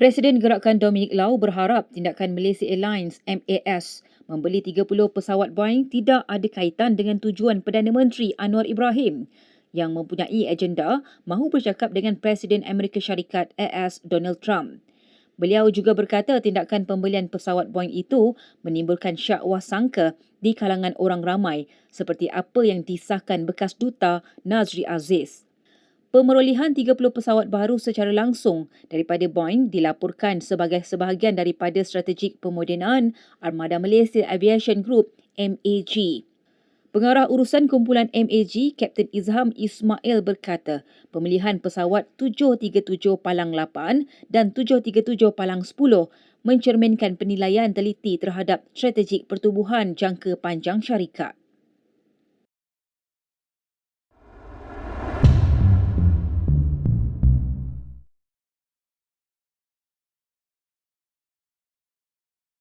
Presiden Gerakan Dominic Lau berharap tindakan Malaysia Airlines MAS membeli 30 pesawat Boeing tidak ada kaitan dengan tujuan Perdana Menteri Anwar Ibrahim yang mempunyai agenda mahu bercakap dengan Presiden Amerika Syarikat AS Donald Trump. Beliau juga berkata tindakan pembelian pesawat Boeing itu menimbulkan syak wasangka di kalangan orang ramai seperti apa yang disahkan bekas duta Nazri Aziz. Pemerolehan 30 pesawat baru secara langsung daripada Boeing dilaporkan sebagai sebahagian daripada strategik pemodenan Armada Malaysia Aviation Group MAG. Pengarah urusan kumpulan MAG, Kapten Izham Ismail berkata, pemilihan pesawat 737 Palang 8 dan 737 Palang 10 mencerminkan penilaian teliti terhadap strategik pertubuhan jangka panjang syarikat.